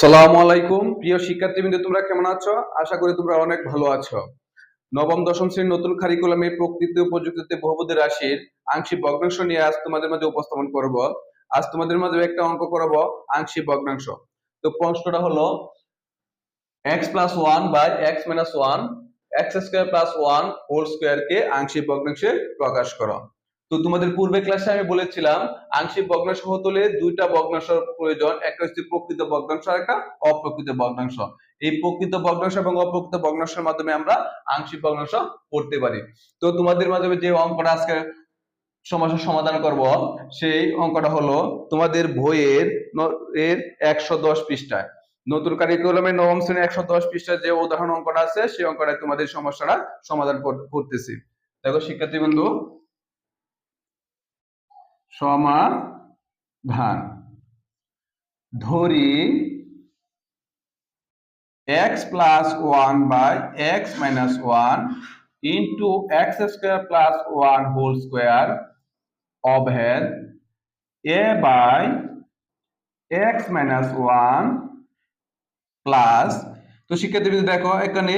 সালামু আলাইকুম, প্রিয় শিক্ষার্থীবৃন্দ, তোমরা কেমন আছো? আশা করি তোমরা অনেক ভালো আছো। নবম, দশম শ্রেণির নতুন কারিকুলামে প্রকৃতি ও প্রযুক্তিতে বহুপদী রাশির আংশিক ভগ্নাংশ নিয়ে আজ তোমাদের মাঝে উপস্থাপন করব। আজ তোমাদের মাঝে একটা অঙ্ক করাবো, আংশিক ভগ্নাংশ। তো প্রশ্নটা হলো X plus one by X minus one X square plus one whole square কে আংশিক ভগ্নাংশে প্রকাশ করো। তো তোমাদের পূর্বে ক্লাসে আমি বলেছিলাম, আংশিক ভগ্নাংশ হতে দুইটা ভগ্নাংশ প্রয়োজন, একটা হচ্ছে প্রকৃত ভগ্নাংশ আর একটা অপ্রকৃত ভগ্নাংশ। এই প্রকৃত ভগ্নাংশ এবং অপ্রকৃত ভগ্নাংশের মাধ্যমে আমরা আংশিক ভগ্নাংশ করতে পারি। তো তোমাদের মাধ্যমে যে অঙ্কটা আজকে সমস্যার সমাধান করব, সেই অঙ্কটা হলো তোমাদের বইয়ের এর একশো দশ পৃষ্ঠায়। নতুন কারিকুলামের নবম শ্রেণির একশো দশ পৃষ্ঠায় যে উদাহরণ অঙ্কটা আছে, সেই অঙ্কটা তোমাদের সমস্যাটা সমাধান কর- করতেছি। দেখো শিক্ষার্থী বন্ধু সমাধান। ধরি x plus one by X minus one into X square plus one whole square অভেদ A by X minus one plus তো শিক্ষার্থী দেখো, এখানে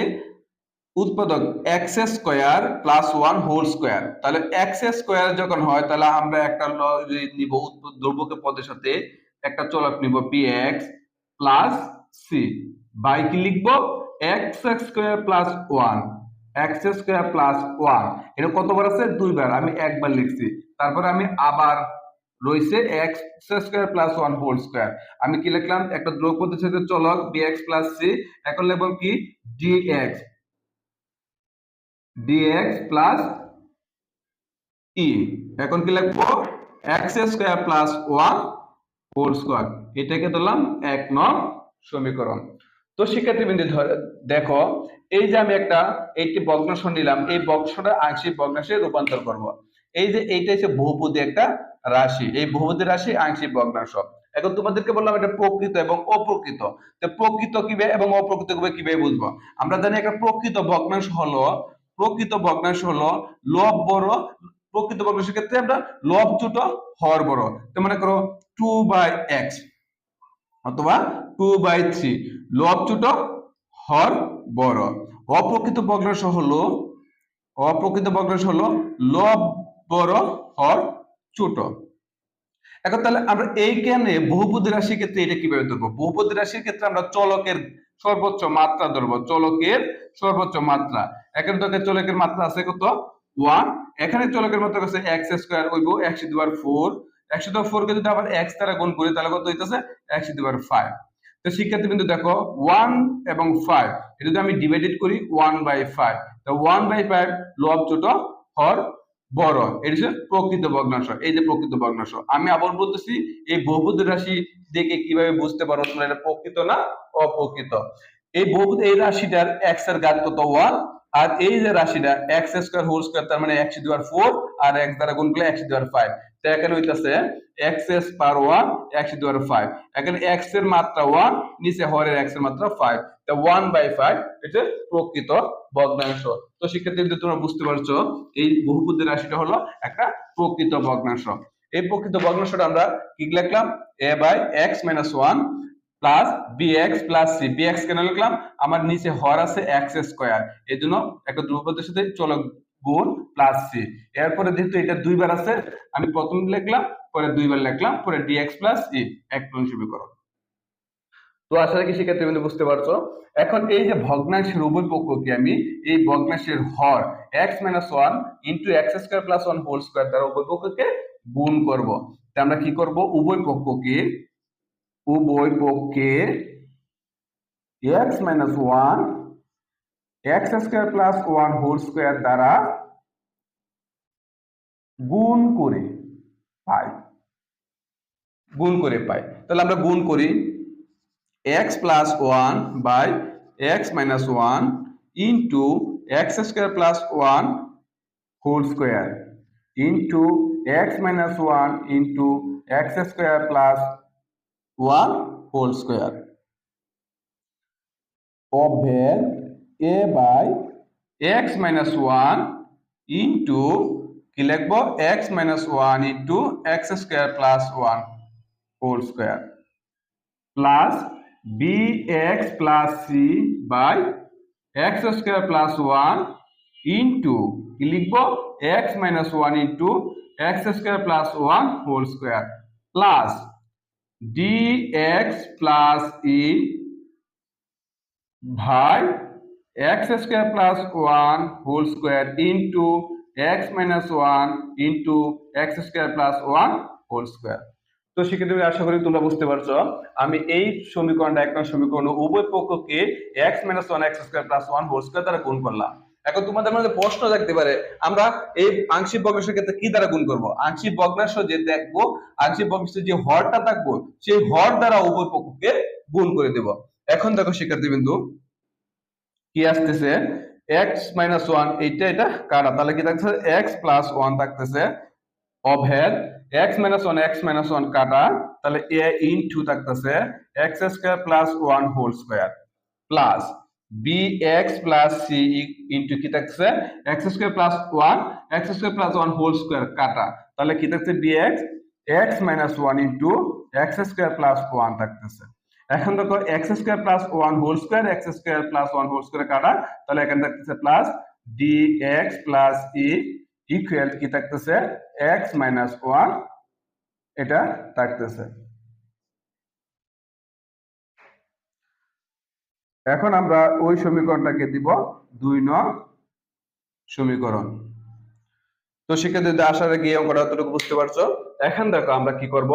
উৎপাদক X square plus one whole square তাহলে এক্স স্কোয়ার যখন হয়, তাহলে আমরা একটা নিব দ্রব্যকে পদের সাথে একটা চলক নিব P X plus C by কি লিখব? X X square plus one X square plus one এটা কতবার আছে? দুইবার। আমি একবার লিখছি। তারপরে আমি আবার রয়েছে X square plus one whole square আমি কি লিখলাম? একটা দ্রব্যপদের সাথে চলক বি এক্স প্লাস সি এখন লিখব কি? D X dx plus E এখন কি লিখব? X square plus one whole square এটাকে নং সমীকরণ। তো শিক্ষার্থীবৃন্দ দেখো, এই যে আমি একটা নিলাম, এই আংশিক রূপান্তর করব। এই যে এইটা হচ্ছে বহুপদী একটা রাশি, এই বহুপদী রাশি আংশিক ভগ্নাংশ এখন তোমাদেরকে বললাম এটা প্রকৃত এবং অপ্রকৃত। তো প্রকৃত কীভাবে এবং অপ্রকৃত কীভাবে কীভাবে বুঝব? আমরা জানি একটা প্রকৃত ভগ্নাংশ হলো প্রকৃত ভগ্নাংশ হলো লব বড়, প্রকৃত ভগ্নাংশের ক্ষেত্রে আমরা লব ছোট হর বড়। তো মনে করো টু বাই এক্স অথবা টু বাই থ্রি লব ছোট হর বড়। অপ্রকৃত ভগ্নাংশ হলো, অপ্রকৃত ভগ্নাংশ হলো লব বড় হর ছোট এখন তাহলে আমরা এইখানে বহুপদী রাশির ক্ষেত্রে এটা কীভাবে ধরবো? বহুপদী রাশির ক্ষেত্রে আমরা চলকের সর্বোচ্চ মাত্রা ধরবো। চলকের সর্বোচ্চ মাত্রা। এখানে তো চলকের মাত্রা আছে কত? ওয়ান। এখানে চলকের মাত্রা আছে এক্স স্কোয়ার হইব একশো দুবার ফোর। একশো দুবার ফোর কে যদি আবার এক্স দ্বারা গুণ করি, তাহলে কত হইতেছে? একশো দুবার ফাইভ। তো শিক্ষার্থী কিন্তু দেখো, ওয়ান এবং ফাইভ। এটা যদি আমি ডিভাইডেড করি, ওয়ান বাই ফাইভ। তো ওয়ান বাই ফাইভ লব ছোট হর বড়। এটা হচ্ছে প্রকৃত ভগ্নাংশ। এই যে প্রকৃত ভগ্নাংশ। আমি আবার বলতেছি, এই বহুপদী রাশি দেখে কীভাবে বুঝতে পারো তোমরা এটা প্রকৃত না অপ্রকৃত? এই বহুপদী এই রাশিটার এক্সের ঘাত কত? ওয়ান। আর এই যে রাশিটা এক্স স্কোয়ার হোল স্কোয়ার তার মানে একশো দুয়ার ফোর আর এক্স দ্বারা গুণ করলে একশো দুয়ার ফাইভ তো এখানে হইতাছে এক্স এস পার ওয়ান একশো দুয়ার ফাইভ এখানে এক্সের মাত্রা ওয়ান নিচে হরের এক্সের মাত্রা ফাইভ তো ওয়ান বাই ফাইভ এটা প্রকৃত ভগ্নাংশ। তো শিক্ষার্থীদের তোমরা বুঝতে পারছ, এই বহুপদী রাশিটা হলো একটা প্রকৃত ভগ্নাংশ। এই প্রকৃত ভগ্নাংশটা আমরা কি লিখলাম? A by X minus one plus B X plus C B X কেন লিখলাম? আমার নিচে হর আছে এক্স স্কোয়ার এই জন্য একটা ধ্রুবপদের সাথে চলক গুণ প্লাস সি এরপরে যেহেতু এটা দুইবার আছে, আমি প্রথম লিখলাম, পরে দুইবার লিখলাম, পরে ডি এক্স প্লাস ই এক সমীকরণ। তো আশা রাখি শিক্ষার্থী বন্ধু বুঝতে পারছ। এখন এই যে ভগ্নাংশের উভয় পক্ষকে আমি, এই ভগ্নাংশের হর X minus one into X square plus one whole square দ্বারা উভয় পক্ষকে গুণ করব। তা আমরা কি করব? উভয় পক্ষকে উভয় পক্ষে X minus one X square plus one whole square দ্বারা গুণ করে পাই গুণ করে পাই তাহলে আমরা গুণ করি x plus 1 by x minus 1 into x square plus 1 whole square into x minus 1 into x square plus 1 whole square অভেদ a by x minus 1 into কি লিখব? x minus 1 into x square plus 1 whole square plus B X plus C by X square plus one into কি লিখব? X minus one into X square plus one whole square. Plus X plus E by X square plus one whole square into X minus one into X square plus one whole square তো সেক্ষেত্রে আশা করি তোমরা বুঝতে পারছ, আমি এই সমীকরণটা, এক সমীকরণ উভয় পক্ষকে X minus one X square plus one whole square দ্বারা গুণ করলাম। এখন তোমাদের মধ্যে প্রশ্ন থাকতে পারে, আমরা এই আংশিক ভগ্নাংশের ক্ষেত্রে কি দ্বারা গুণ করব? আংশিক ভগ্নাংশ যে দেখব, আংশিক ভগ্নাংশের যে হরটা থাকব, সেই হর দ্বারা উভয় পক্ষকে গুণ করে দেব। এখন দেখো শিক্ষার্থী বিন্দু কি আসতেছে? এক্স মাইনাস ওয়ান এইটা এটা কাটা তাহলে কি থাকতেছে? এক্স প্লাস ওয়ান থাকতেছে অভেদ। X minus one X minus one কাটা তাহলে এ ইন টু থাকতেছে X square plus one whole square plus B X plus C into কি থাকছে? X square plus one X square plus one whole square কাটা। তাহলে কি থাকছে B X X minus one into X square plus one থাকতেছে। এখন দেখো X square plus one whole square X square plus one whole square কাটা। তাহলে এখানে থাকতেছে plus D X plus E equal কি থাকতেছে? এক্স মাইনাস ওয়ান এটা থাকতেছে। এখন আমরা ওই সমীকরণটাকে দিব দুই নং সমীকরণ। তো সেক্ষেত্রে আসার আগে অঙ্কটা অতটুকু বুঝতে পারছ, এখন দেখো আমরা কি করব?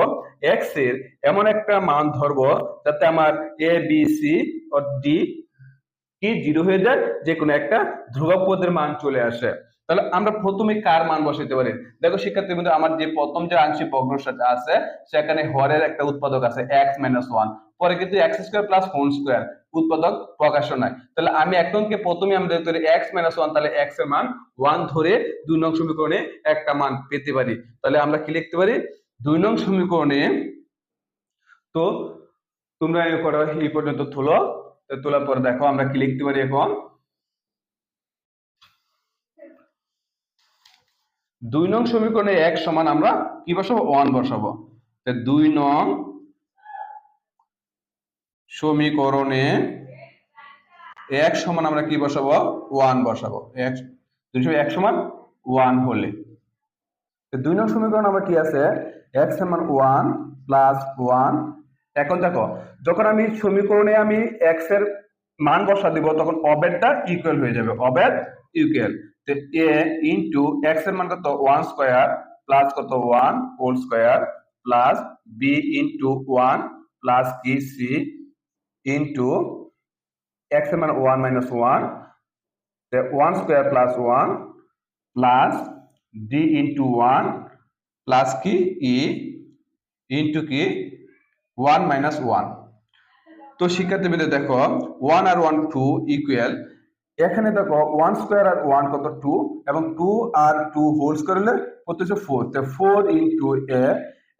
এক্সের এমন একটা মান ধরবো যাতে আমার এ বি সি ও ডি কি জিরো হয়ে যায় যে কোনো একটা ধ্রুবক পদের মান চলে আসে। তাহলে আমরা প্রথমে কার মান বসাইতে পারি? দেখো শিক্ষার্থী বন্ধু আমার যে প্রথম যে আংশিক ভগ্নাংশটা আছে, সেখানে হরের একটা উৎপাদক আছে এক্স মাইনাস ওয়ান পরে কিন্তু X square plus whole square উৎপাদক প্রকাশ নাই। তাহলে আমি একদমকে প্রথমে আমরা ধরি এক্স মাইনাস ওয়ান তাহলে এক্সের মান ওয়ান ধরে দুই নং সমীকরণে একটা মান পেতে পারি। তাহলে আমরা কি লিখতে পারি? দুই নং সমীকরণে তো তোমরা এই করা এই পর্যন্ত তুলো তোলার পর দেখো আমরা কি লিখতে পারি এখন? দুই নং সমীকরণে এক সমান আমরা কি বসাবো? ওয়ান বসাবো। দুই নং সমীকরণে এক সমান আমরা কি বসাবো? ওয়ান বসাবো। এক এক সমান ওয়ান হলে। দুই নং সমীকরণ আমার কি আছে? এক্স সমান ওয়ান প্লাস ওয়ান। এখন দেখো, যখন আমি সমীকরণে আমি এক্সের মান বসা দিব, তখন অবেদটা ইকুয়াল হয়ে যাবে। অবেদ ইকুয়াল তো এ ইন্টু এক্সের মান কত? ওয়ান স্কোয়ার প্লাস কত? One whole square plus B into one plus কি সি ইন্টু এক্স মান one minus one one square plus one plus D into one plus কি ই ইন্টু কি ওয়ান মাইনাস ওয়ান তো শিক্ষার্থীবৃন্দ দেখো ওয়ান আর one two equal এখানে দেখো ওয়ান স্কোয়ার আর ওয়ান কত টু এবং টু আর টু হোল স্কোয়ার হলে কত হচ্ছে ফোর তো ফোর ইন্টু এ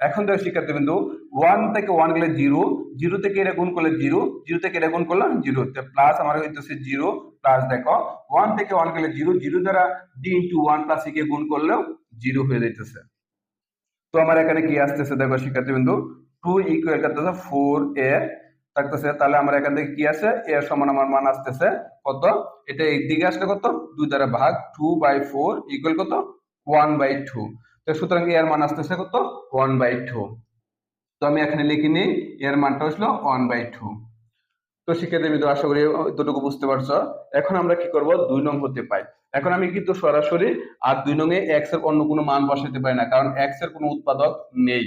এখন দেখো শিক্ষার্থীবৃন্দ ওয়ান থেকে ওয়ান গেলে জিরো জিরো থেকে এটা গুণ করলে জিরো জিরো থেকে এটা গুণ করলাম জিরো প্লাস আমার হইতেছে জিরো প্লাস দেখো ওয়ান থেকে ওয়ান গেলে জিরো জিরো দ্বারা ডি ইন্টু ওয়ান প্লাস কে গুণ করলেও জিরো হয়ে যাইতেছে। তো আমার এখানে কি আসতেছে দেখো শিক্ষার্থীবৃন্দ টু ইকুয়াল করতেছে ফোর এ থাকতেছে, তাহলে আমার এখান থেকে কি আছে এর সমান আমার মান আসতেছে কত? এটা এই দিকে আসলে কত? দুই দ্বারা ভাগ টু বাই ফোর ইকুয়াল কত? ওয়ান বাই টু তো সুতরাং এর মান আসতেছে কত? ওয়ান বাই টু তো আমি এখানে লিখে নিই, এর মানটা হচ্ছিল ওয়ান বাই টু তো শিক্ষার্থী বিদ্যুৎ আশা করি এতটুকু বুঝতে পারছ। এখন আমরা কি করব? দুই নং হতে পাই। এখন আমি কিন্তু সরাসরি আর দুই নং এ এক্সের অন্য কোনো মান বসাতে পারি না, কারণ এক্সের কোনো উৎপাদক নেই।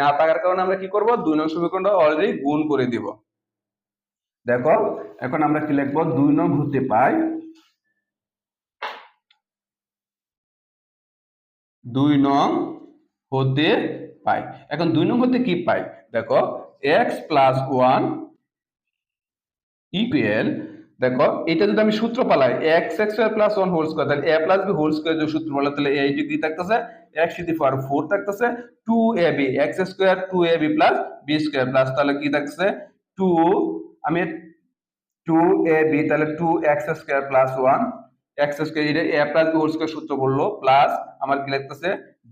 না থাকার কারণে আমরা কি করব? দুই নং সমীকরণটা অলরেডি গুণ করে দিব। দেখো, এখন আমরা কি লিখব? দুই নং হতে পাই দুই নং হতে পাই। এখন দুই নং হতে কি পাই? দেখো এক্স প্লাস ওয়ান ইকুয়াল দেখো, এটা যদি আমি সূত্র পালাই X X plus one whole square তাহলে A plus B whole square যদি সূত্র পালাই তাহলে এইটা কি থাকতেছে X to the power four থাকতেছে two A B X square two A B plus B square plus তাহলে কি থাকছে টু আমি টু এ বি তাহলে two X square plus one X square এটা এ বলল প্লাস আমার কি লাগতেছে?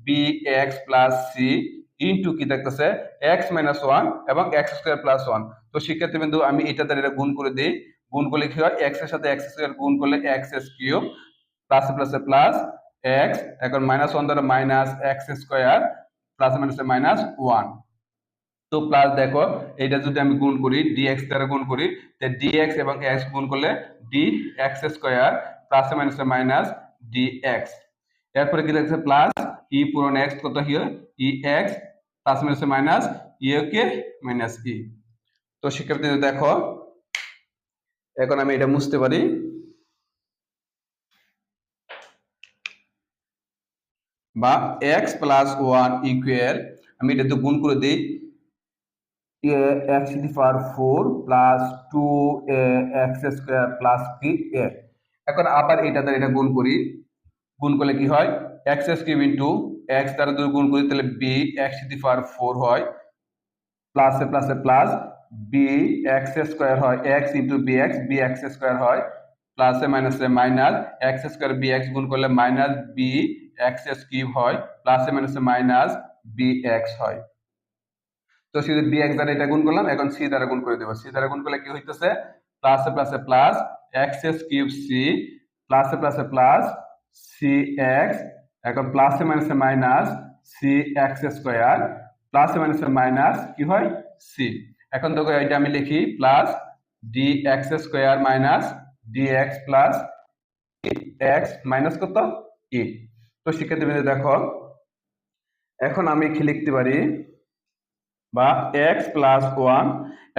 B X plus C into কি থাকতেছে? এক্স মাইনাস ওয়ান এবং এক্স স্কোয়ার প্লাস ওয়ান তো শিক্ষার্থী বিন্দু আমি এটা দ্বারা এটা গুণ করে দিই। গুণ করলে কি হয়? এক্সের সাথে এক্স স্কোয়ার গুণ করলে এক্স এস কিউব প্লাস প্লাসে প্লাস এক্স এখন মাইনাস ওয়ান দ্বারা মাইনাস এক্স স্কোয়ার প্লাস মাইনাসে মাইনাস ওয়ান তো প্লাস দেখো এটা যদি আমি গুণ করি ডিএক্স দ্বারা গুণ করি তো ডিএক্স এবং এক্স গুণ করলে ডি এক্স স্কোয়ার প্লাস মাইনাসে মাইনাস ডি এক্স এরপরে কি লাগছে প্লাস ই পূরণ এক্স কত হিয় ই এক্স প্লাস মাইনাসে মাইনাস ইয়ে কে? মাইনাস ই তো শিক্ষার্থী দেখো, এখন আমি এটা বুঝতে পারি। বা এক্স প্লাস ওয়ান ইকুয়াল আমি এটা তো গুণ করে দিই। X to the power four plus two X square plus three A. এখন আবার এটা দ্বারা এটা গুণ করি, গুণ করলে কি হয়? X s cube into x দ্বারা যদি গুণ করি, তাহলে b x the power four হয়। প্লাসে প্লাসে প্লাস বি এক্স স্কোয়ার হয় x into b x b x square হয়। প্লাসে মাইনাসে minus x square b x গুণ করলে minus b x s cube হয়। প্লাসে মাইনাসে মাইনাস বি এক্স হয়। তো শুধু বি এক্স দ্বারা এটা গুণ করলাম, এখন সি দ্বারা গুণ করে দেবো। সি দ্বারা গুণ করলে কি হইতেছে? প্লাসে প্লাসে plus X S cube C প্লাসে প্লাসে প্লাস সি এক্স এখন প্লাসে মাইনাসে মাইনাস সি এক্স স্কোয়ার প্লাসে মাইনাসে মাইনাস কি হয়? সি এখন দেখো, এটা আমি লিখি plus D X square minus D X plus X minus কত? ই তো শিক্ষার্থী দেখো, এখন আমি কি লিখতে পারি? বা এক্স প্লাস ওয়ান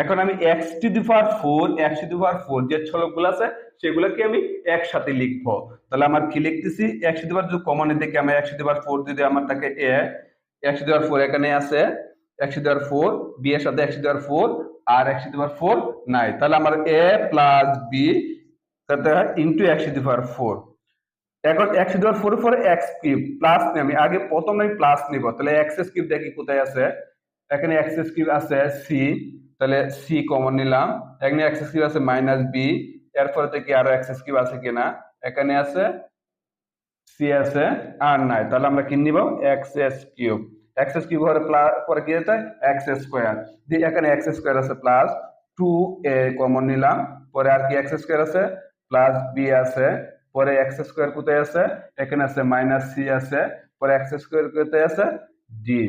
এখন আমি X to the power four X to the power four যে ছলকগুলো আছে সেগুলোকে আমি একসাথে লিখব তাহলে আমার কি লিখতেছি এক্স টু দি পাওয়ার যদি কমনের দিকে আমি X to the power four যদি আমার থাকে A X to the power four এখানে আছে X to the power four B এর সাথে X to the power four R X to the power four নাই তাহলে আমার এ প্লাস বি তাতে হয় into X to the power four এখন X to the power four four X cube plus আমি আগে প্রথমে প্লাস নিব তাহলে এক্স কিউব দেখি কোথায় আছে এখানে এক্স কিউব আছে সি তাহলে সি কমন নিলাম। এখানে এক্স কিউব আছে মাইনাস বি এরপরে থেকে আরও এক্স কিউব আছে কিনা? এখানে আছে সি আছে, আর নাই। তাহলে আমরা কি নিব? X S cube X S cube হলে পরে কি যেতে এক্স স্কোয়ার দিয়ে এখানে এক্স স্কোয়ার আছে প্লাস টু এ কমন নিলাম। পরে আর কি এক্স স্কোয়ার আছে? প্লাস বি আছে। পরে এক্স স্কোয়ার কোথায় আছে? এখানে আছে মাইনাস সি আছে। পরে এক্স স্কোয়ার কোথায় আছে? ডি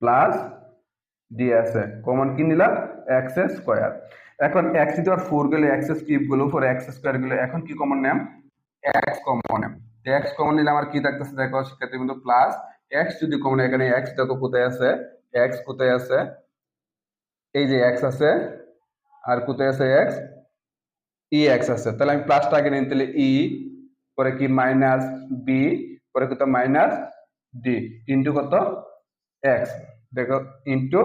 প্লাস ডি আছে কমন কি নিলাম? এক্স স্কোয়ার এখন এক্স টু আর ফোর গেলে এক্স কিউবগুলো পরে এক্স স্কোয়ার গেলে, এখন কি কমন নেম এক্স কমন নেম এক্স কমন নিলে আমার কি থাকতেছে দেখো, শিক্ষার্থী কিন্তু প্লাস এক্স যদি কমন এখানে এক্স দেখো কোথায় আছে? এক্স কোথায় আছে? এই যে এক্স আছে, আর কোথায় আছে এক্স ই এক্স আছে। তাহলে আমি প্লাসটা আগে নিই, তাহলে ই পরে কি মাইনাস বি পরে কত? মাইনাস ডি ইন্টু কত? এক্স দেখো ইন্টু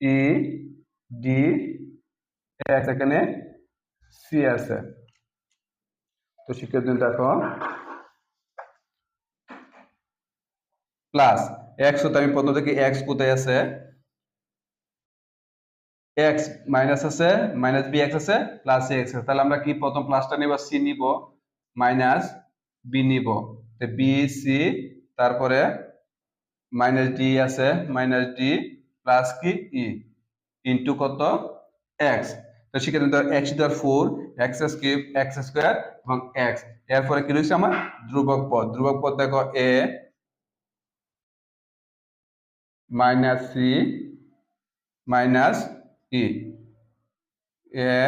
ই ডি এক্স এখানে সি আছে। তো শিক্ষার্থী দেখো প্লাস এক্স তো আমি প্রথম থেকে এক্স কোথায় আছে? এক্স মাইনাস আছে মাইনাস বি এক্স আছে প্লাস এক্স আছে। তাহলে আমরা কি প্রথম প্লাসটা নিব? সি নিব মাইনাস বি নিব। বি সি তারপরে মাইনাস ডি আছে মাইনাস ডি প্লাস কি? ই ইন্টু কত? এক্স তো সেক্ষেত্রে X two four X cube X square এবং এক্স এরপরে কি রয়েছে আমার? ধ্রুবক পদ। ধ্রুবক পদ দেখো A minus C minus E A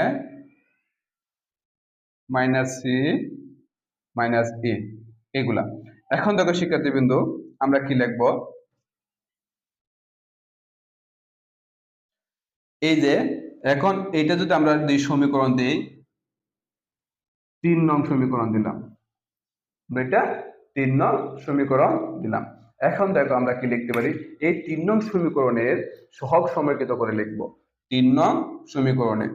minus C minus E এগুলা। এখন দেখো শিক্ষার্থীবৃন্দ আমরা কি লিখব? এই যে, এখন এইটা যদি আমরা দুই সমীকরণ দিই, তিন নং সমীকরণ দিলাম। এটা তিন নং সমীকরণ দিলাম। এখন দেখো আমরা কি লিখতে পারি? এই তিন নং সমীকরণের সহগ সমর্কিত করে লিখব। তিন নং সমীকরণে।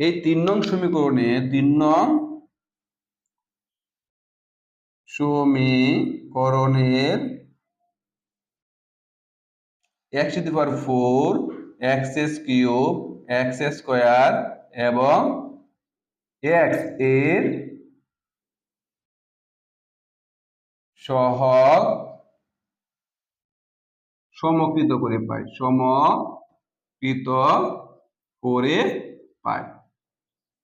এই তিন নং সমীকরণে তিন নং সমীকরণের X to the power four X S cube X square এবং এক্সের সহগ সমকৃত করে পাই, সমকৃত করে পাই।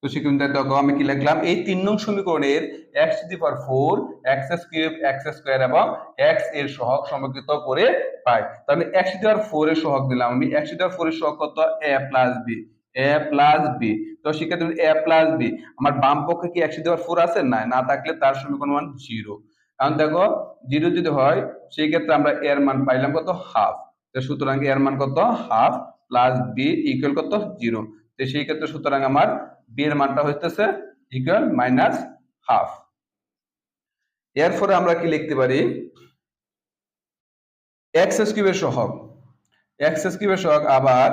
তো সেখানে দেখো, আমি কি লিখলাম? এই তিন নং সমীকরণের X to the power four X cube X square এবং এক্সের সহগ সমকৃত করে পাই। তো আমি X to the power four এর সহগ দিলাম। আমি X to the power four এর সহগ কত? বি এ প্লাস বি তো সেক্ষেত্রে এ প্লাস বি আমার বাম পক্ষে কি x to the power four আছে? না না থাকলে তার সমীকরণ মান জিরো কারণ দেখো জিরো যদি হয়, সেই ক্ষেত্রে আমরা এর মান পাইলাম কত? হাফ তো সুতরাং এর মান কত? হাফ প্লাস বি ইকুয়াল কত? জিরো তো সেই ক্ষেত্রে সুতরাং আমার বি এর মানটা হইতেছে ইকুয়াল মাইনাস হাফ এরপরে আমরা কি লিখতে পারি? এক্স কিউবের সহগ। এক্স কিউবের সহগ আবার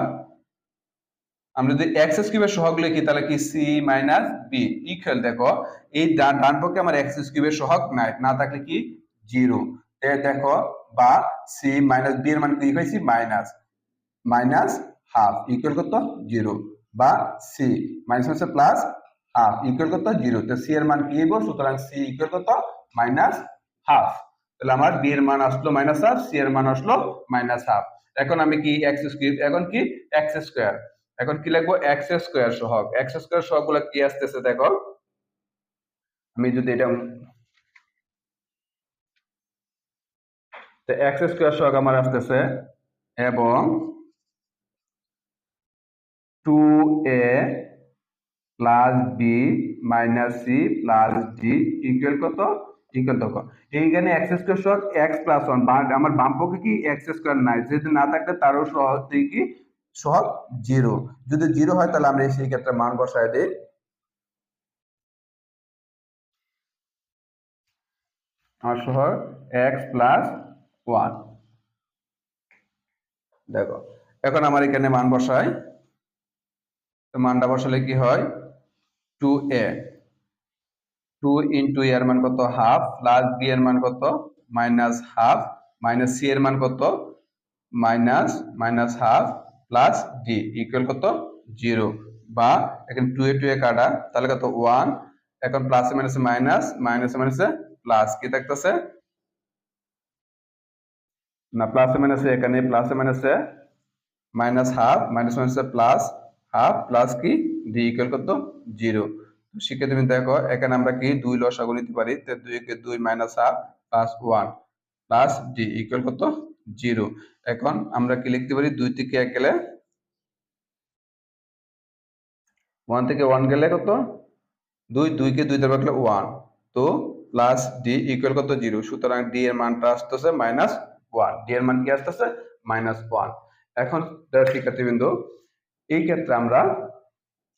আমরা যদি এক্স কিউবের সহগ লিখি, তাহলে কি সি মাইনাস বি ইকুয়াল দেখো, এই ডান পক্ষে আমার এক্স কিউবের সহগ নাই, না থাকলে কি? জিরো দেখো, বা সি মাইনাস বি এর মান কি হয়েছি? মাইনাস মাইনাস হাফ ইকুয়াল কত? জিরো বা সি মাইনাস হচ্ছে প্লাস হাফ ইকুয়াল কত? জিরো তো সি এর মান কি হইব? সুতরাং সি ইকুয়াল কত? মাইনাস হাফ তাহলে আমার বি এর মান আসলো মাইনাস হাফ সি এর মান আসলো মাইনাস হাফ এখন আমি কি এক্স স্কোয়ার এখন কি এক্স স্কোয়ার এখন কি লিখব? এক্স স্কোয়ার সহগ। এক্স স্কোয়ার সহগগুলো কি আসতেছে দেখো? আমি যদি এটা তো এক্স স্কোয়ার সহগ আমার আসতেছে এবং two A plus B minus C plus D equal কত? ইকুয়াল কত? এইখানে এক্স স্কোয়ার সহ এক্স প্লাস ওয়ান আমার বাম পক্ষে কি এক্স স্কোয়ার নাই? যেহেতু না থাকলে তারও সহজ কি? সহগ জিরো যদি জিরো হয় তাহলে আমরা সেই ক্ষেত্রে মান বসায় দিই। আমার সহগ এক্স প্লাস ওয়ান দেখো, এখন আমার এখানে মান বসায়। তো মানটা বসালে কি হয়? টু এ টু ইন্টু এর মান কত? হাফ প্লাস বি এর মান কত? মাইনাস হাফ মাইনাস সি এর মান কত? Minus minus half plus D equal কত? জিরো বা এখানে টু এ টু এ কাটা, তাহলে কত? ওয়ান এখন প্লাস মাইনাসে মাইনাস মাইনাসে মাইনাসে প্লাস কি থাকতেছে? না প্লাসে মাইনাসে এখানে প্লাসে মাইনাসে মাইনাস হাফ মাইনাস মাইনাসে প্লাস হাফ প্লাস কি? ডি ইকুয়াল কত? জিরো শিখে তুমি দেখো, এখানে আমরা কি দুই লসাগু নিতে পারি? দুই কে দুই minus half plus one plus D equal কত? জিরো এখন আমরা কি লিখতে পারি? দুই থেকে এক গেলে ওয়ান থেকে ওয়ান গেলে কত? দুই, দুইকে দুই ধরবে গেলে ওয়ান তো প্লাস ডি ইকুয়াল কত? জিরো সুতরাং ডি এর মানটা আসতেছে মাইনাস ওয়ান ডি এর মান কি আসতেছে? মাইনাস ওয়ান এখন শিক্ষার্থীবৃন্দ এই ক্ষেত্রে আমরা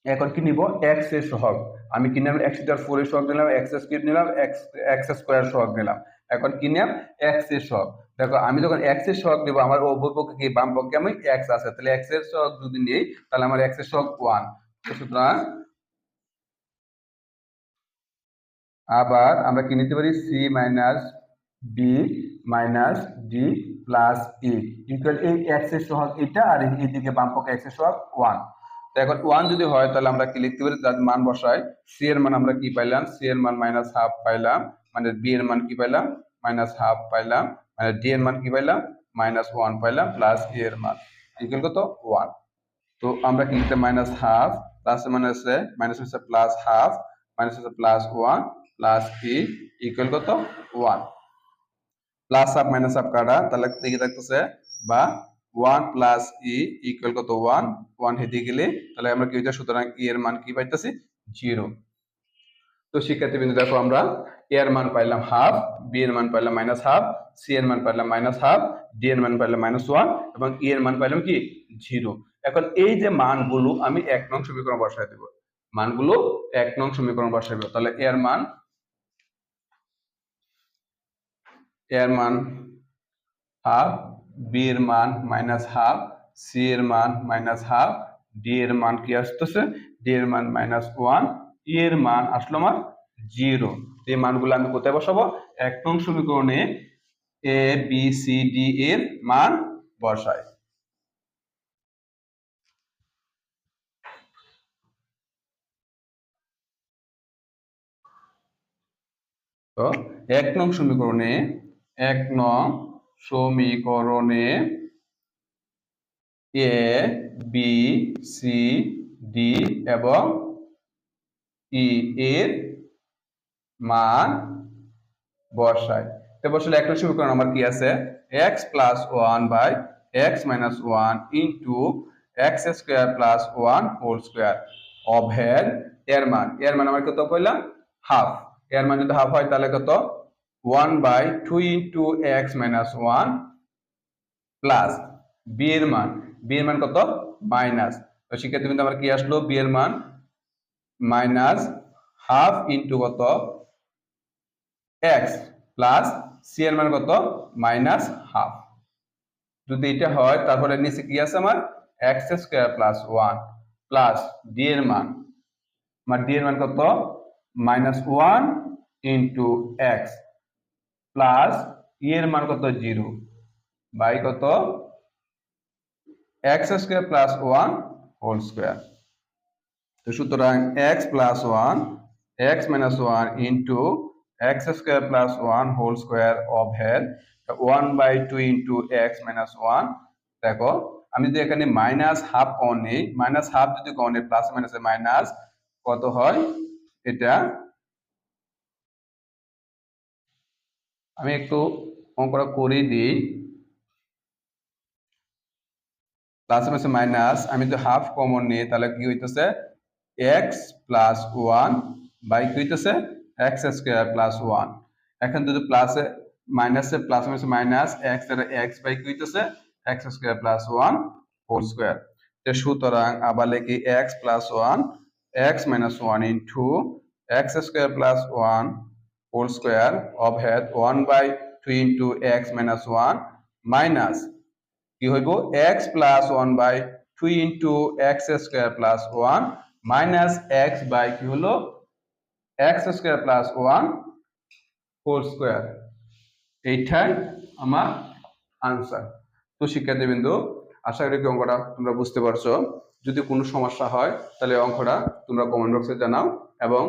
এখন কি নিব? এক্সের সহগ। আমি কি নিলাম? এক্স টার ফোর এর সহগ নিলাম এক্স স্কোয়ার নিলাম এক্স এক্স স্কোয়ার সহগ নিলাম। এখন কি নিলাম? এক্সের সহগ। দেখো, আমি যখন এক্সের সহগ নেব, আমার উভয় পক্ষে কি বাম পক্ষে আমি এক্স আছে। তাহলে এক্সের সহগ যদি নিই, তাহলে আমার এক্সের সহগ ওয়ান সুতরাং আবার আমরা কি নিতে পারি? C minus B minus D plus E equal এই এক্সের সহগ এটা আর এইদিকে বাম পক্ষে এক্সের সহগ ওয়ান তো এখন ওয়ান যদি হয়, তাহলে আমরা কি লিখতে পারি? তার মান বসাই। সি এর মান আমরা কি পাইলাম? সি এর মান মাইনাস হাফ পাইলাম। মানে বি এর মান কি পাইলাম? মাইনাস হাফ পাইলাম। মানে ডি এর মান কি পাইলাম? মাইনাস ওয়ান পাইলাম প্লাস ই এর মান। ইকুয়াল কত? ওয়ান তো আমরা কি লিখতে মাইনাস হাফ প্লাস মাইনাসে মাইনাস হচ্ছে প্লাস হাফ মাইনাস হচ্ছে plus one plus E equal কত? One plus half minus half কাটা, তাহলে দেখে থাকতেছে বা ওয়ান প্লাস ই ইকুয়াল কত? ওয়ান ওয়ান হেঁটে গেলে তাহলে আমরা কি হইতে সুতরাং ই এর মান কি পাইতেছি? জিরো তো শিক্ষার্থী বিন্দু, দেখো আমরা এ এর মান পাইলাম হাফ বি এর মান পাইলাম মাইনাস হাফ সি এর মান পাইলাম মাইনাস হাফ ডি এর মান পাইলাম মাইনাস ওয়ান এবং ই এর মান পাইলাম কি? জিরো এখন এই যে মানগুলো আমি এক নং সমীকরণ বসাই দেব। মানগুলো এক নং সমীকরণ বসাই দেব। তাহলে এর মান এর মান হাফ বি এর মান মাইনাস হাফ সি এর মান মাইনাস হাফ ডি এর মান কি আসতেছে? ডি এর মান মাইনাস ওয়ান ই এর মান আসলো আমার জিরো এই মানগুলো আমি কোথায় বসাবো? এক নং সমীকরণে এ বি সি ডি এর মান বসাই। তো এক নং সমীকরণে এক নং সমীকরণে এ, বি, সি, ডি এবং ই এর মান বসাই তো বসলে একটা সমীকরণ আমার কি আছে? x plus one by x minus one into x square plus one whole square অভেদ এর মান। এর মান আমার কত পেলাম হাফ এর মান যদি হাফ হয় তাহলে কত? One by two into x minus one plus B এর মান। বি এর মান কত? মাইনাস। তো সেক্ষেত্রে কিন্তু আমার কি আসলো? বি এর মান মাইনাস হাফ ইন্টু কত? এক্স প্লাস সি এর মান কত? Minus half. যদি এটা হয়, তারপরে নিচে কি আছে আমার? X square plus one plus D এর মান। আমার ডি এর মান কত? Minus one into x. Plus E এর মান কত? জিরো। বাই কত? X square plus one whole square তো সুতরাং x plus one x minus one into x square plus one whole square of head one by two into x minus one দেখো, আমি যদি এখানে মাইনাস হাফ কমন নেই minus half যদি common নেই plus মাইনাসে মাইনাস কত হয়? এটা আমি একটু অঙ্কটা করে দিই। প্লাস মাইনাসে মাইনাস আমি যদি হাফ কমন নিই, তাহলে কি হইতেছে? এক্স প্লাস ওয়ান বাই কি হইতেছে? এক্স স্কোয়ার প্লাস ওয়ান এখন যদি প্লাসে মাইনাসে প্লাস মাইনাসে মাইনাস এক্সের এক্স বাই কি হইতেছে? X square plus one whole square সুতরাং আবার লিখি x plus one x minus one into x square plus one whole square of head one by two into x minus one minus কি হইব? X plus one by two into x square plus one minus x by কি হলো? X square plus one whole square এইটাই আমার answer তো শিক্ষার্থীবৃন্দ, আশা করি অঙ্কটা তোমরা বুঝতে পারছ। যদি কোনো সমস্যা হয়, তাহলে অঙ্কটা তোমরা কমেন্ট বক্সে জানাও এবং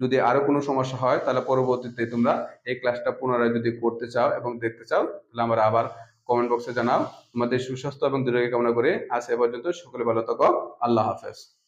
যদি আরও কোনো সমস্যা হয়, তাহলে পরবর্তীতে তোমরা এই ক্লাসটা পুনরায় যদি করতে চাও এবং দেখতে চাও, তাহলে আমরা আবার কমেন্ট বক্সে জানাও। তোমাদের সুস্বাস্থ্য এবং দূরে কামনা করে আজ এ পর্যন্ত। সকলে ভালো থাকো। আল্লাহ হাফেজ।